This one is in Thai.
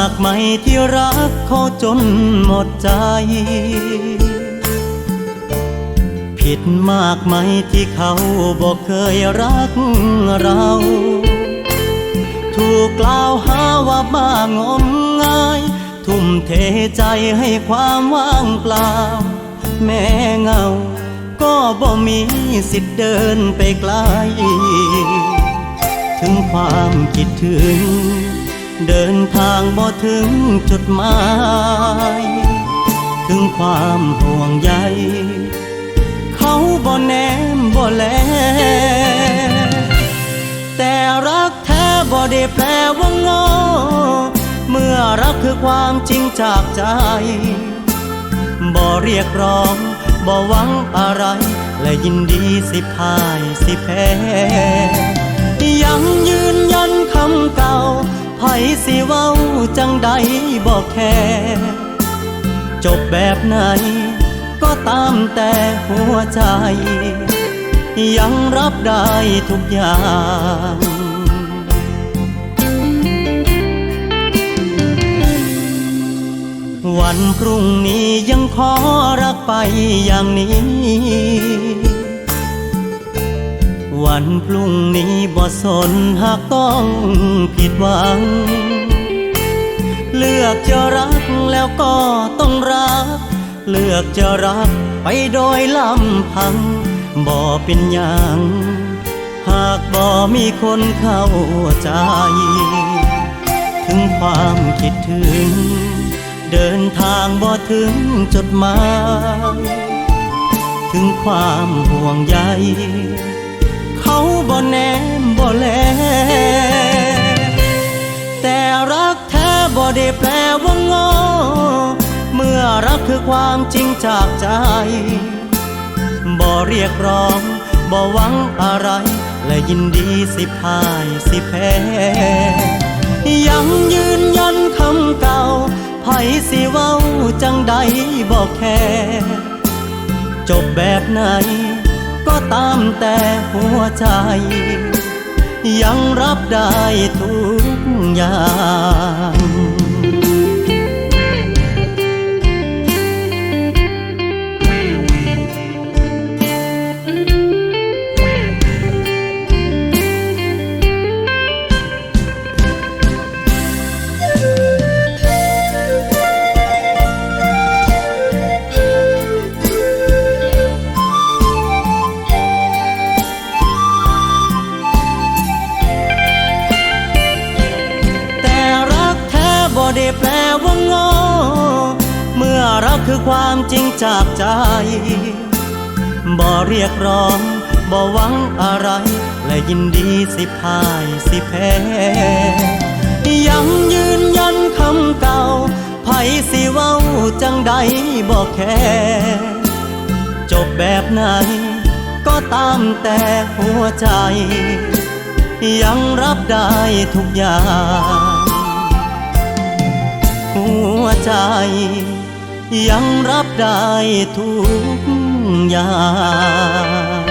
ากไหมที่รักเขาจนหมดใจ ผิดมากไหมที่เขาบอกเคยรักเรา ถูกกล่าวหาว่าบ้างมงาย ทุ่มเทใจให้ความว่างเปล่า แม่เงา ก็บ่มีสิทธิ์เดินไปไกล ถึงความคิดถึง เดินทางบ่ถึงจุดหมาย ถึงความห่วงใย เขาบ่แนมบ่แล แต่รักแท้บ่ได้แปลว่างอ เมื่อรักคือความจริงจากใจ บ่เรียกร้องบ่หวังอะไร และยินดีสิพ่ายสิแพ้ยังยืนยันคำเก่า ผสิเว้าจังใดบ่แค่ จบแบบไหน ก็ตามแต่หัวใจ ยังรับได้ทุกอย่างวันพรุ่งนี้ยังขอรักไปอย่างนี้ วันพรุ่งนี้บ่สนหากต้องผิดหวัง เลือกจะรักแล้วก็ต้องรัก เลือกจะรักไปโดยลำพังบ่เป็นอย่าง หากบ่มีคนเข้าใจ ถึงความคิดถึง เดินทางบ่ถึงจุดหมายถึงความห่วงใย เขาบ่แนมบ่แล แต่รักแท้บ่ได้แปลว่างอ เมื่อรักคือความจริงจากใจ บ่เรียกร้อง บ่หวังอะไร และยินดีสิพ่ายสิแพ้ยังยืนยันคำเก่าไผสิเว้าจังใดบ่แค่ จบแบบไหน ก็ตามแต่หัวใจ ยังรับได้ทุกอย่าง คือความจริงจากใจ บ่เรียกร้อง บ่หวังอะไร และยินดีสิพ่ายสิแพ้ยังยืนยันคำเก่าไผสิเว้าจังใดบ่แค่จบแบบไหน ก็ตามแต่หัวใจ ยังรับได้ทุกอย่าง หัวใจ ยังรับได้ทุกอย่าง